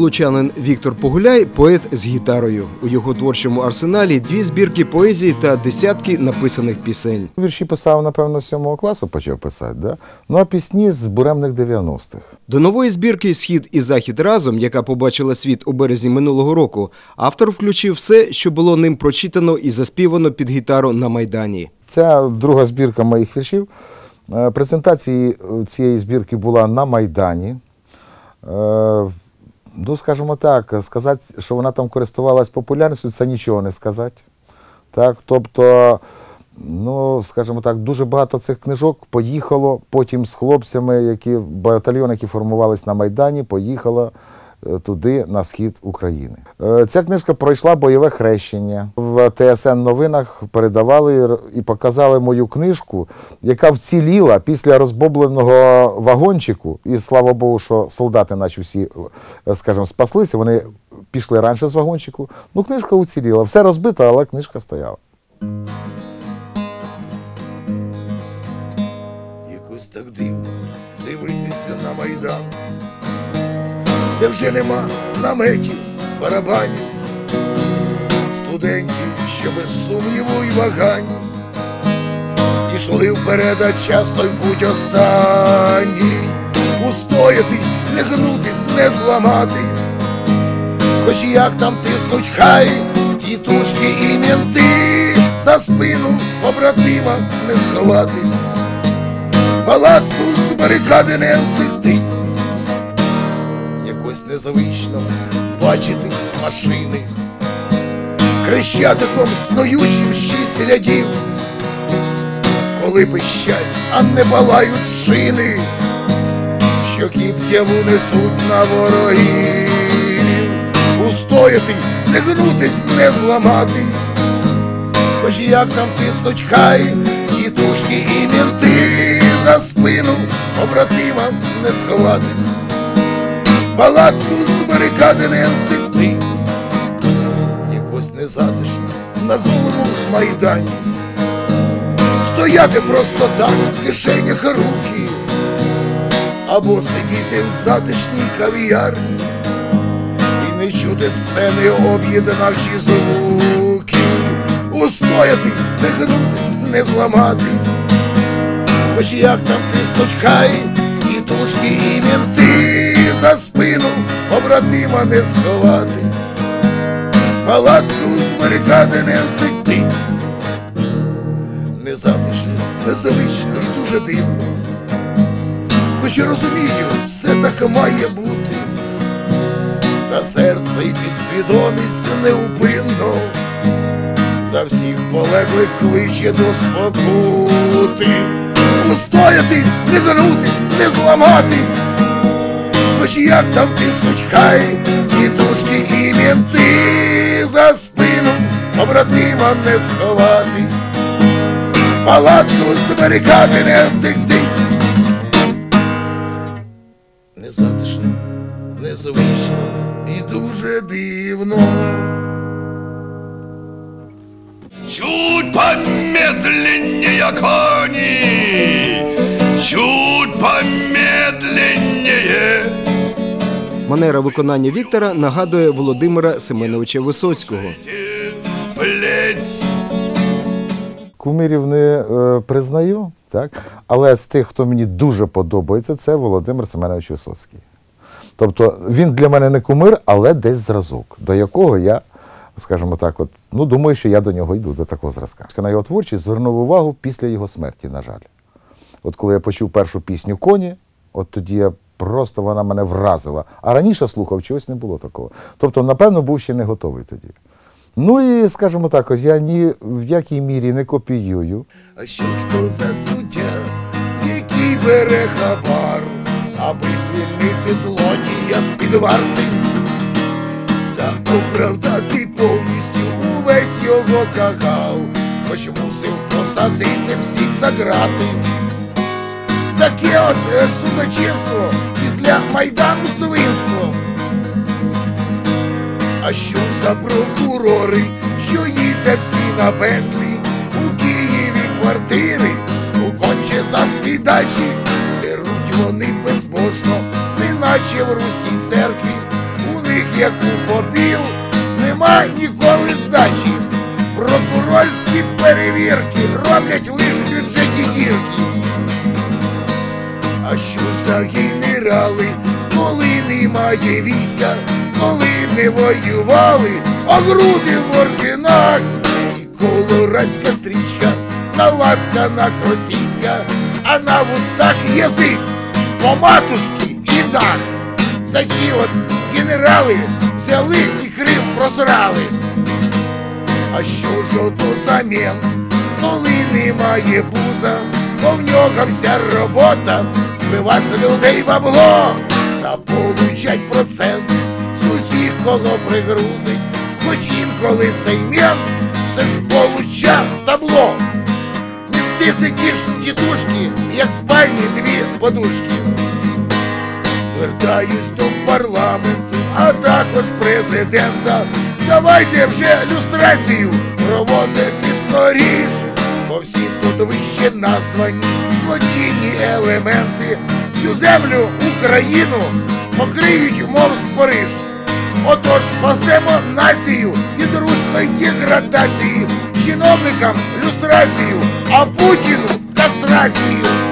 Прилучанин Віктор Погуляй поет з гітарою. У його творчому арсеналі дві збірки поезії та десятки написаних пісень. Вірші писав, напевно, з сьомого класу почав писати, да? ну а пісні з буремних 90-х. До нової збірки Схід і Захід разом, яка побачила світ у березні минулого року, автор включив все, що було ним прочитано і заспівано під гітару на майдані. Ця друга збірка моїх віршів. Е, Презентація цієї збірки була на Майдані. Ну, скажімо так, сказати, що вона там користувалась популярністю, це нічого не сказати. Так, тобто, ну, скажімо так, дуже багато цих книжок поїхало потім з хлопцями, які батальйони, які формувались на Майдані, поїхало туди, на схід України. Е, Ця книжка пройшла бойове хрещення. В ТСН новинах передавали і показали мою книжку, яка вціліла після розбомбленого вагончику. І слава Богу, що солдати, наче всі, е, скажімо, спаслися. Вони пішли раніше з вагончику. Ну, книжка уціліла. Все розбито, але книжка стояла. Якось так дивно дивитися на майдан, де вже нема наметів, барабанів, студентів, що без сумніву й вагань, ішли вперед, а часто й путь останній, устояти, не гнутись, не зламатись, хоч як там тиснуть хай, тітушки і менти, за спину побратима не сховатись. Палатку з барикади не втекти. Незвично бачити машини, хрещатиком снуючим шість рядів, коли пищать, а не палають шини, що кіптєву несуть на ворогів. Устояти, не гнутись, не зламатись, хоч як там тиснуть хай, тітушки і мінти за спину побратима не сховатись, палатку з барикади не втекти, якось незатишно на голову майдані, стояти просто так в кишенях руки, або сидіти в затишній кав'ярні. І не чути сцени об'єднавчі звуки, устояти, не гнутись, не зламатись, хоч як там тиснуть хай, і тушки, і мінти за спину побратима не сховатись, палатку з барикади не втекти. Незатишно, незвично і дуже дивно. Хоч і розумію, все так має бути. Та серце і підсвідомість неупинно за всіх полеглих кличе до спокути, устояти, не гнутись, не зламатись, хоч як там тиснуть хай, тітушки і мінти за спину побратима не сховатись, палатку з барикади не втекти. Незатишно, незвично і дуже дивно. Чуть помедленнее кони, чуть помедленнее. Манера виконання Віктора нагадує Володимира Семеновича Висоцького. Кумирів не е, признаю, так? але з тих, хто мені дуже подобається, це Володимир Семенович Висоцький. Тобто він для мене не кумир, але десь зразок, до якого я, скажімо так, от, ну, думаю, що я до нього йду, до такого зразка. На його творчість звернув увагу після його смерті, на жаль. От коли я почув першу пісню Коні, от тоді я просто вона мене вразила. А раніше слухав, чогось не було такого. Тобто, напевно, був ще не готовий тоді. Ну і, скажімо так, ось я ні в якій мірі не копіюю. А що ж то за суддя, який бере хабар, аби звільнити злодія з-під варти та оправдати повністю увесь його кагал, хоч мусив посадити всіх за грати. Таке от е, судочинство після майдану свинство. А що за прокурори, що їздять всі на Бентлі у Києві квартири, у конче за спідачі, беруть вони безбожно, неначе в руській церкві, у них, як у попів, нема ніколи здачі. Прокурорські перевірки роблять лише бюджеті дірки. А що за генерали, коли немає війська, коли не воювали, а груди в орденах, і колорадська стрічка, наласкана російська, а на вустах язик, по матушки і дах. Такі от генерали взяли і Крим просрали. А що ж ото за мент, коли немає буза, то в нього вся робота збивати з людей бабло та получать процент з усіх, кого пригрузить, хоч інколи цей мент все ж получав в табло. Не ти сидиш тітушки, як в спальні дві подушки. Звертаюсь до парламенту, а також президента. Давайте вже люстрацію всі вище названі злочинні елементи. Всю землю Україну покриють, мов спориш. Отож спасемо націю від руської деградації, чиновникам люстрацію, а Путіну кастрацію.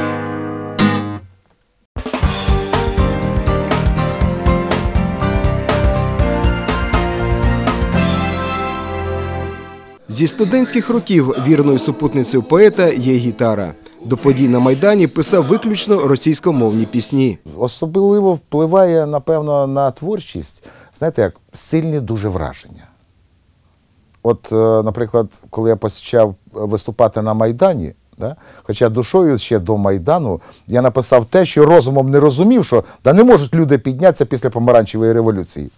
Зі студентських років вірною супутницею поета є гітара. До подій на Майдані писав виключно російськомовні пісні. Особливо впливає, напевно, на творчість, знаєте, як сильні дуже враження. От, е, наприклад, коли я почав виступати на Майдані, да, хоча душою ще до Майдану, я написав те, що розумом не розумів, що да не можуть люди піднятися після помаранчевої революції.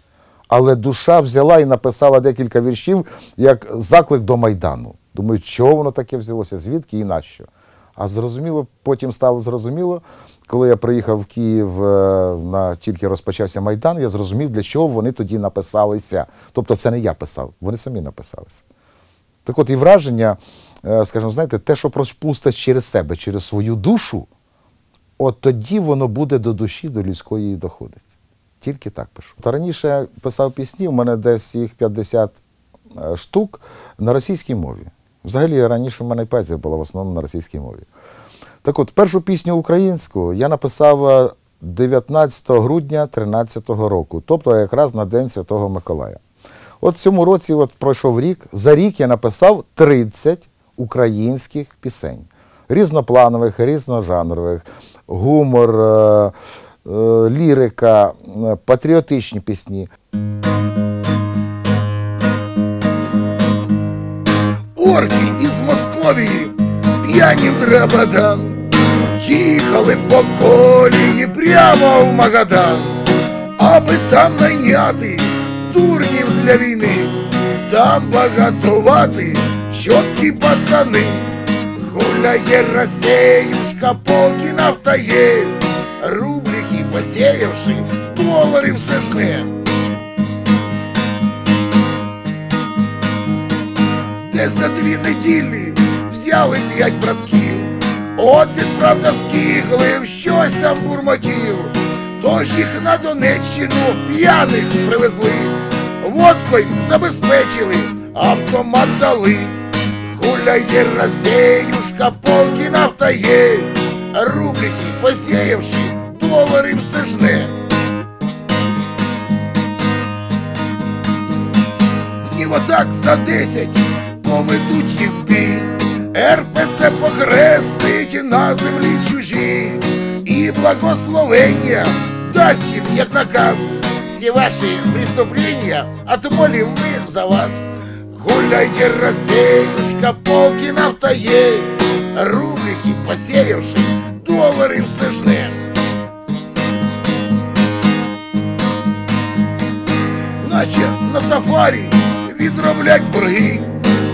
Але душа взяла і написала декілька віршів як заклик до Майдану. Думаю, чого воно таке взялося, звідки і нащо. А зрозуміло, потім стало зрозуміло, коли я приїхав в Київ е, на тільки розпочався Майдан, я зрозумів, для чого вони тоді написалися. Тобто це не я писав, вони самі написалися. Так от і враження, е, скажімо, знаєте, те, що розпустить через себе, через свою душу, от тоді воно буде до душі, до людської доходить. Тільки так пишу. Та раніше писав пісні, у мене десь їх 50 е, штук на російській мові. Взагалі раніше в мене поезія була в основному на російській мові. Так от, першу пісню українську я написав е, 19 грудня 2013 року, тобто якраз на День Святого Миколая. От в цьому році от пройшов рік. За рік я написав 30 українських пісень, різнопланових, різножанрових, гумор, е, е, лірика, е, патріотичні пісні. орки із Московії, п'яні в Драбадан, їхали по колії прямо в Магадан, аби там найняти дурнів для війни, там багатувати чоткі пацани, гуляє Росеюшка, поки рублики посіявши, доларів все жне. де за дві неділі взяли п'ять братків. Один, правда, скиглив, щось там бурмотів. Тож їх на Донеччину п'яних привезли, водкою забезпечили, автомат дали. Гуляє Росеюшка, поки нафтає, рублики посіявши, долари все жне. І отак за десять поведуть їх в бій. РПЦ похрестить на землі чужі, і благословення дасть їм як наказ. Всі ваші преступлення отмолим ми за вас. Гуляйте, Росеюшка, поки нафтає, рублики посеявши, долари все жне. Наче на сафарі відроблять борги,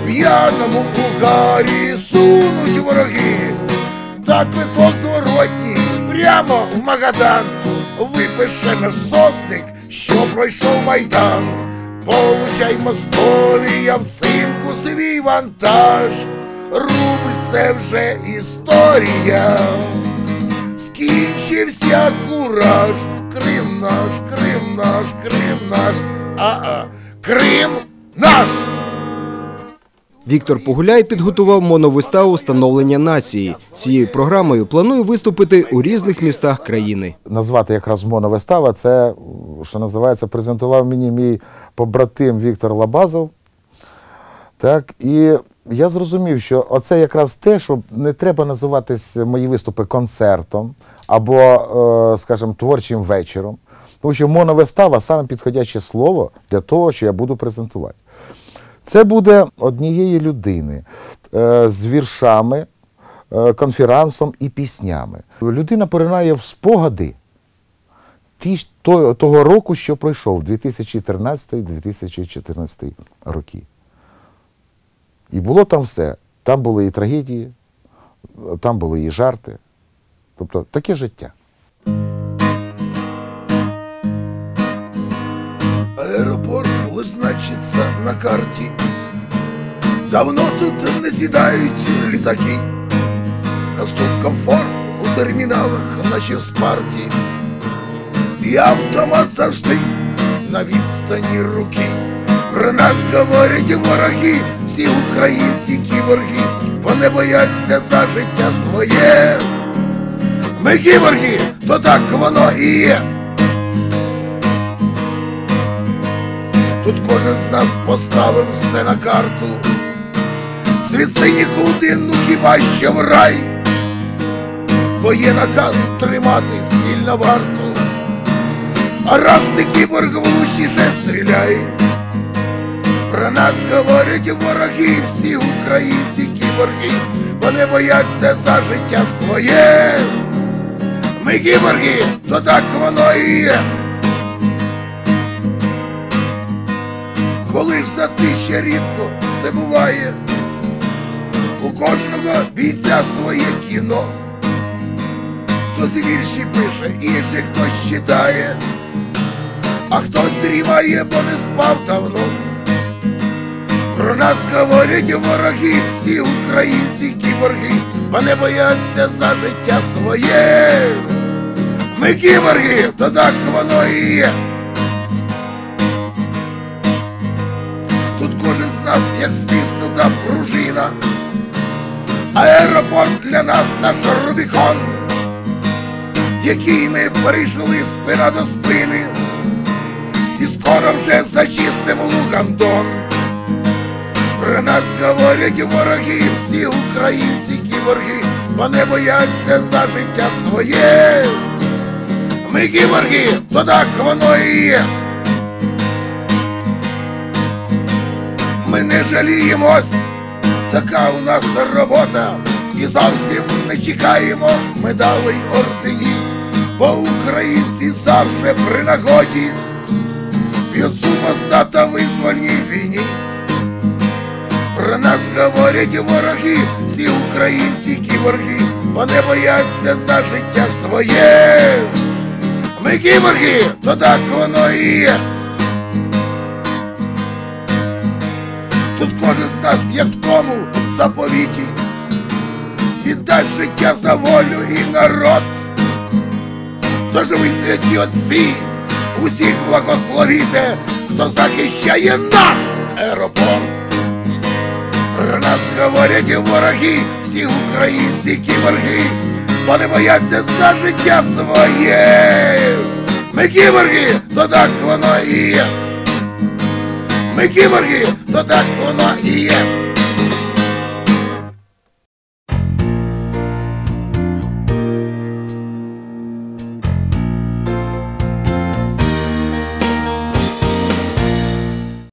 п'яному угарі сунуть вороги, та квиток зворотній прямо в Магадан, випише наш сотник, що пройшов майдан. Получай Московія в цинку свій вантаж, рубль це вже історія. скінчився кураж. Крим наш, Крим наш, Крим наш, а-а, Крим наш! Віктор Погуляй підготував моновиставу становлення нації. Цією програмою планує виступити у різних містах країни. Назвати якраз моновистава, це, що називається, презентував мені мій побратим Віктор Лабазов. Так, і я зрозумів, що оце якраз те, що не треба називатись мої виступи концертом або, е, скажімо, творчим вечором. Тому що моновистава саме підходяще слово для того, що я буду презентувати. Це буде однієї людини е, з віршами, е, конферансом і піснями. Людина поринає в спогади ті, того року, що пройшов, 2013-2014 роки. І було там все. Там були і трагедії, там були і жарти. Тобто таке життя. Аеропорт лиш значиться на карті. Давно тут не сідають літаки. Нас тут комфорт у терміналах, в спарті. І автомат завжди на відстані руки. Про нас говорять вороги, всі українці кіборги, бо не бояться за життя своє. Ми кіборги, то так воно і є. Тут кожен з нас поставив все на карту. Звідси нікуди, ну хіба що в рай, бо є наказ тримати спільно варту. А раз ти кіборг влучніше стріляй. Про нас говорять вороги, всі українці кіборги, бо не бояться за життя своє. Ми кіборги, то так воно і є. Коли ж за ще рідко це буває. У кожного бійця своє кіно. Хтось вірші пише, інший хтось читає, а хтось дрімає, бо не спав давно. Про нас говорять вороги, всі українці кіборги, бо не бояться за життя своє. Ми кіборги, то так воно і є. Нас, як стиснута пружина. Аеропорт для нас наш Рубікон, який ми перейшли спина до спини, і скоро вже зачистимо Лугандон. Про нас говорять вороги, всі українці кіборги, бо не бояться за життя своє. Ми кіборги, то так воно і є. Ми не жаліємось, така у нас робота, і зовсім не чекаємо медалей орденів, бо українці завжди при нагоді б'ють зуба та визвольній війні. Про нас говорять вороги, всі українці кіборги, бо не бояться за життя своє. Ми кіборги, то так воно і є. Тут кожен з нас, як в тому заповіті, віддасть життя за волю і народ. Тож ви святі отці, усіх благословіте, хто захищає наш аеропорт. Про нас говорять вороги, всі українці кіборги, бо не бояться за життя своє. Ми кіборги, то так воно і є. Ми кіборги, то так воно і є.